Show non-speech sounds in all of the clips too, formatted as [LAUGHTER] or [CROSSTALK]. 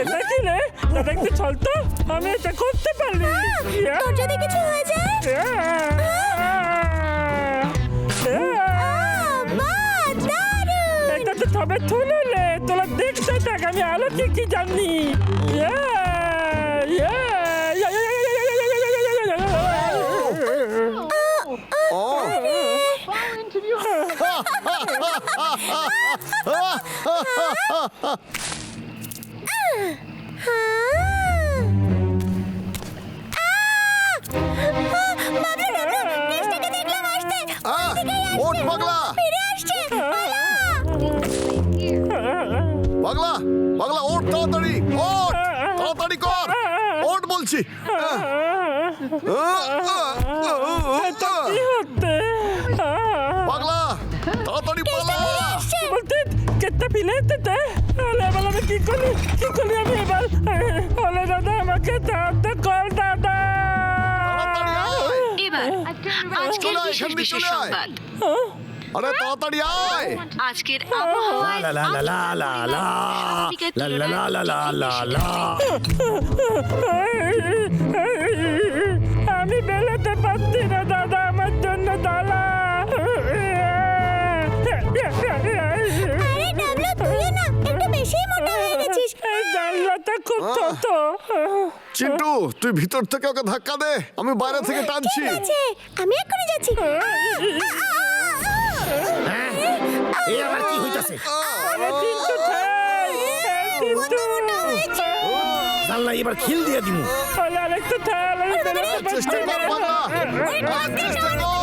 এটা কি রে তো আমি এটা করতে পারি তোর যদি কিছু হয়ে যায় তো তবে তুলে রে তোরা দেখতে থাক আমি আলো কি কি জানি আহ, ওঠ পাগলা ফিরে ওঠ তাড়াতাড়ি ওঠ। তাড়াতাড়ি কর। ওঠ বলছি। কেটে ফিলেতে তে আলে এবার আমি কি করি কি করি আমি এবার আলে দাদা আমাকে দাদা এবার আজকের বিশেষ বিশেষ সংবাদ আরে তাড়াতাড়ি আয় আজকের আবহাওয়ায় লা লা লা লা লা লা লা লা লা লা লা লা ছোট চিন্টু তুই ভিতর থেকে ওকে ধাক্কা দে। আমি বাইরে থেকে টানছি। ঠিক আছে আমি এক্ষুনি যাচ্ছি। হ্যাঁ? এ আবার কি হইতাছে? কিন্তু ঠাই কিন্তু জানলা এবার খিল দিয়ে দিমু। আরেকটু ঠাই আমি বেরোতে পারছি চেষ্টা কর চেষ্টা কর।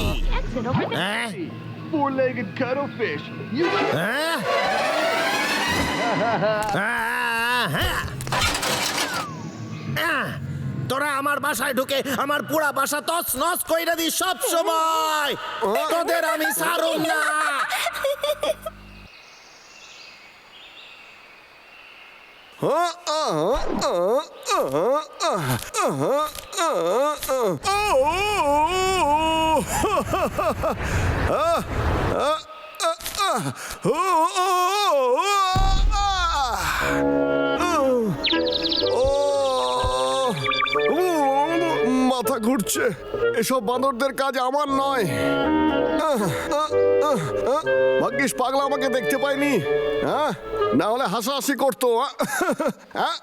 গেছি হ্যাঁ Four-legged cuttlefish. You হ্যাঁ হ্যাঁ। আহ, তোরা আমার বাসায় ঢুকে আমার পুরা বাসা তছ নছ কইরা দিস সব সময় তোদের আমি ছাড়ুম না মাথা ঘুরছে। এসব বাঁদরদের কাজ আমার নয়। ভাগ্যিস পাগলা আমাকে দেখতে পায়নি। হ্যাঁ? না হলে হাসাহাসি করতো। হ্যাঁ?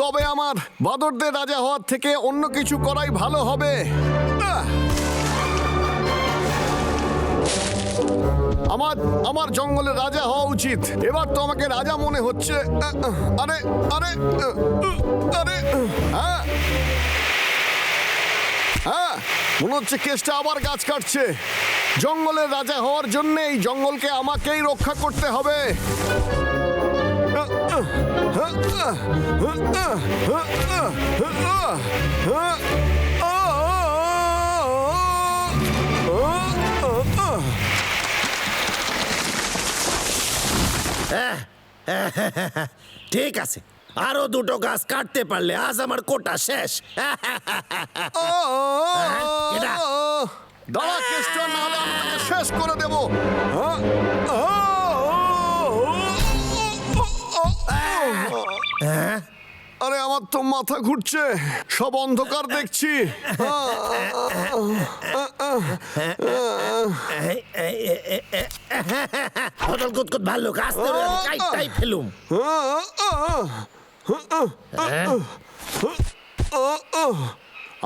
তবে আমার বাদরদের রাজা হওয়ার থেকে অন্য কিছু করাই ভালো হবে। আমার আমার জঙ্গলের রাজা হওয়া উচিত। এবার তো আমাকে রাজা মনে হচ্ছে। আরে আরে আরে হ্যাঁ। হ্যাঁ মনে হচ্ছে কেসটা আবার গাছ কাটছে। জঙ্গলের রাজা হওয়ার জন্য এই জঙ্গলকে আমাকেই রক্ষা করতে হবে। [LAUGHS] ঠিক আছে। আরও দুটো গাছ কাটতে পারলে আজ আমার কোটা শেষ। এটা? দাঁড়া কেসটা না হলে আমি তোকে শেষ করে দেবো। হ্যাঁ? হ্যাঁ? আরে আমার তো মাথা ঘুরছে সব অন্ধকার দেখছি হদল কুতকুত ভালো গাছ ধরে আমি কাইটাই ফেলুম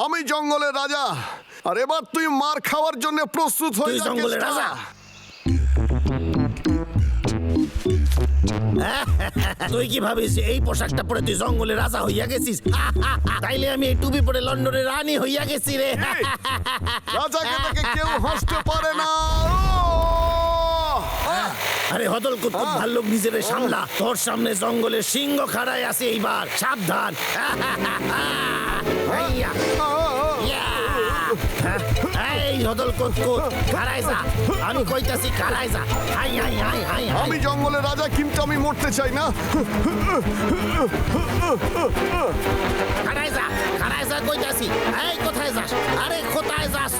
আমি জঙ্গলের রাজা আর এবার তুই মার খাওয়ার জন্য প্রস্তুত হয়ে তুই জঙ্গলের রাজা? তুই কি ভাবিস এই পোশাকটা পরে তুই জঙ্গলে রাজা হইয়া গেছিস? তাইলে আমি এই টুপি পরে লন্ডনের রানী হইয়া গেছি রে। রাজাকে [LAUGHS] দেখে কেউ হাসতে পারে না। আরে হদল কুতকুত ভাল্লুক নিজের সামলা। তোর সামনে জঙ্গলের সিংহ খাড়ায় আছে এইবার। সাবধান। হ্যাঁ, [LAUGHS] হ্যাঁ। এই হদল আমি কইতাছি খারাই যা হাই হাই হাই হাই হাই। আমি জঙ্গলের রাজা কিন্তু আমি মরতে চাই না। কইতাছি। এই কোথায় যাস? আরে কোথায় যাস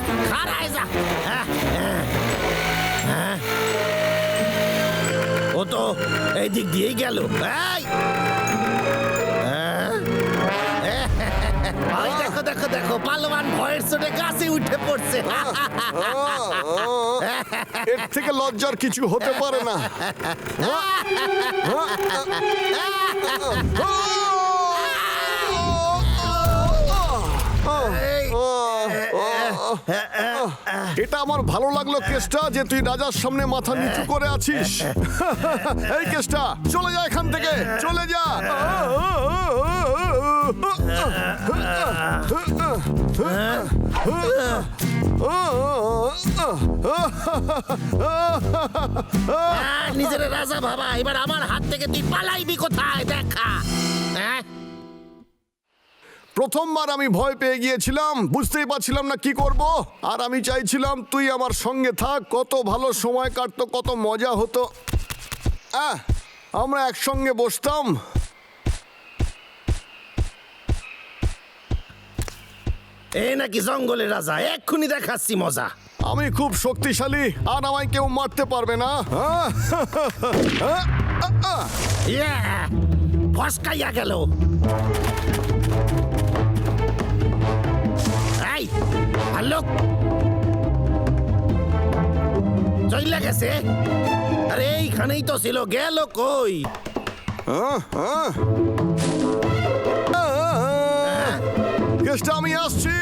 হ্যাঁ, হ্যাঁ, হ্যাঁ। ও তো এই দিক দিয়েই গেল। এই! দেখো দেখো দেখো, পালোয়ান ভয়ের চোটে গাছে উঠে পড়ছে। এর থেকে লজ্জার কিছু হতে পারে না। এটা আমার ভালো লাগল কেসটা যে তুই রাজার সামনে মাথা নিচু করে আছিস। এই কেসটা চলে যা এখান থেকে, চলে যা। নিজের রাজা বাবা, এবার আমার হাত থেকে তুই পালাইবি কোথায়? দেখা। হ্যাঁ? প্রথমবার আমি ভয় পেয়ে গিয়েছিলাম, বুঝতেই পারছিলাম না কি করব। আর আমি চাইছিলাম তুই আমার সঙ্গে থাক, কত ভালো সময় কাটতো, কত মজা হতো। আমরা একসঙ্গে বসতাম। এ নাকি জঙ্গলের রাজা এক্ষুনি দেখাচ্ছি মজা আমি খুব শক্তিশালী আর আমায় কেউ মারতে পারবে না হ্যাঁ? হ্যাঁ? আহ। ইয়া ফসকাইয়া গেল এই ভাল্লুক চইলা গেছে আরে এইখানেই তো ছিল গেল কই হ্যাঁ? হ্যাঁ? কেসটা আমি আসছি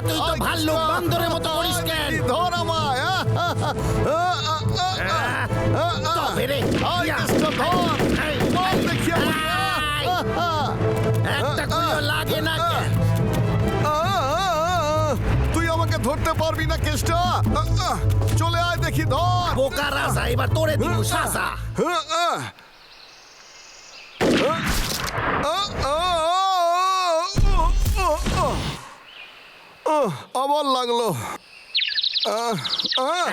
তুই তো ভাল্লুক বান্দরের মতো করিস কেন ধর আমায়। তবে রে, ধর দেখি একটা লাগে না কেন? ধরতে পারবি না আহ, চলে আয় দেখি ধর। বোকা রাজা এবার তোরে দিব সাজা। আবার লাগল।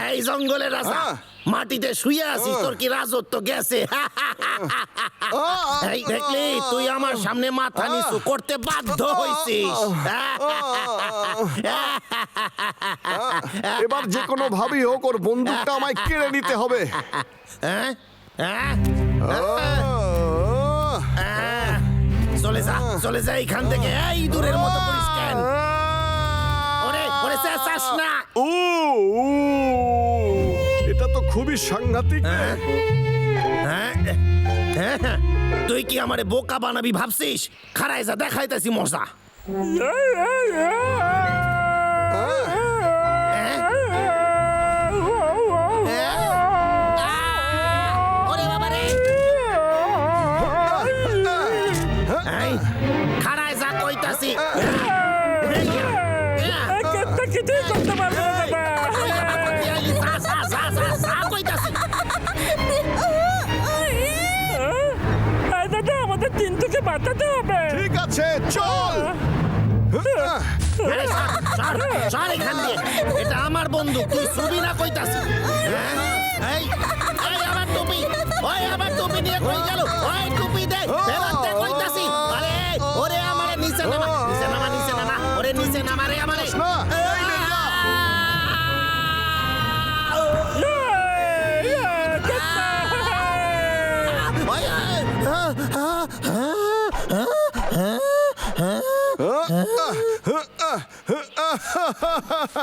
এই জঙ্গলের রাজা। মাটিতে শুয়ে আছিস তোর কি রাজত্ব গেছে? এই দেখলি তুই আমার সামনে মাথা নিচু করতে বাধ্য হইছিস। এবার যে কোনো ভাবেই হোক ওর বন্দুকটা আমায় কেড়ে নিতে হবে হ্যাঁ? হ্যাঁ? হ্যাঁ? চলে যা চলে যা এইখান থেকে এই দূরের মতো করিস কেন ওরে ওরে চেঁচাস না ও ও, এটা তো খুবই সাংঘাতিক রে। হ্যাঁ? হ্যাঁ? তুই কি আমারে বোকা বানাবি ভাবছিস খারাই যা দেখাইতেছি মজা কইতাছি। কিছুই করতে পারবে না দাদা আমাদের তিনটুকে বাঁচাতে হবে। ঠিক আছে চল। সর, এখান দিয়ে। এটা আমার বন্ধু তুই ছবি না কইতাছি। হ্যাঁ? এই, আমার টুপি ওই আমার টুপি নিয়ে কই গেল? ওই টুপি দে ফেরত দে কইতাছি। নিচে নামা নিচে নামা নিচে নামা ওরে নিচে নামা রে আমারে এই।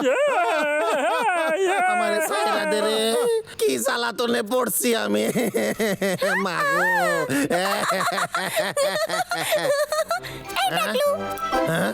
ইয়ে, ইয়ে, ইয়ে, আমারে সাইরা দে রে কি জ্বালাতনে পড়ছি আমি? মাগো। এই ডাকলু হ্যাঁ?